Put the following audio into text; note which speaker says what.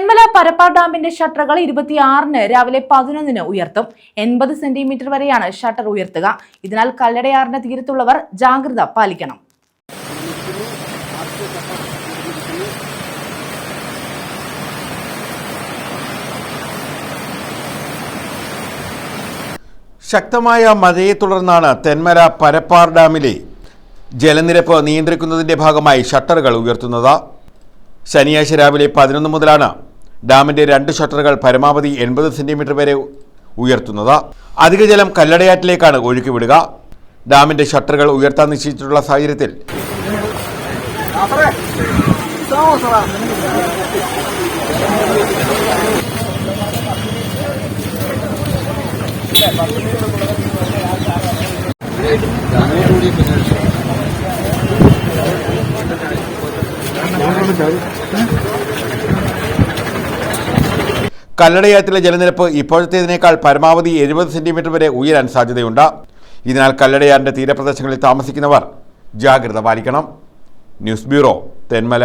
Speaker 1: തെന്മല പരപ്പാർ ഡാമിന്റെ ഷട്ടറുകൾ ഇരുപത്തിയാറിന് രാവിലെ പതിനൊന്നിന് ഉയർത്തും. എൺപത് സെന്റിമീറ്റർ വരെയാണ് ഷട്ടർ ഉയർത്തുക. ഇതിനാൽ കല്ലടയാറിന്റെ തീരത്തുള്ളവർ ജാഗ്രത പാലിക്കണം.
Speaker 2: ശക്തമായ മഴയെ തുടർന്നാണ് തെന്മല പരപ്പാർ ഡാമിലെ ജലനിരപ്പ് നിയന്ത്രിക്കുന്നതിന്റെ ഭാഗമായി ഷട്ടറുകൾ ഉയർത്തുന്നത്. ശനിയാഴ്ച രാവിലെ പതിനൊന്ന് മുതലാണ് ഡാമിന്റെ രണ്ട് ഷട്ടറുകൾ പരമാവധി എൺപത് സെന്റിമീറ്റർ വരെ ഉയർത്തുന്നത്. അധിക ജലം കല്ലടയാറ്റിലേക്കാണ് ഒഴുക്കിവിടുക ഡാമിന്റെ ഷട്ടറുകൾ ഉയർത്താൻ നിശ്ചയിച്ചിട്ടുള്ള സാഹചര്യത്തിൽ കല്ലടയാറ്റിലെ ജലനിരപ്പ് ഇപ്പോഴത്തേതിനേക്കാൾ പരമാവധി എഴുപത് സെന്റിമീറ്റർ വരെ ഉയരാൻ സാധ്യതയുണ്ട്. ഇതിനാൽ കല്ലടയാറിന്റെ തീരപ്രദേശങ്ങളിൽ താമസിക്കുന്നവർ ജാഗ്രത പാലിക്കണം. News bureau Thenmala.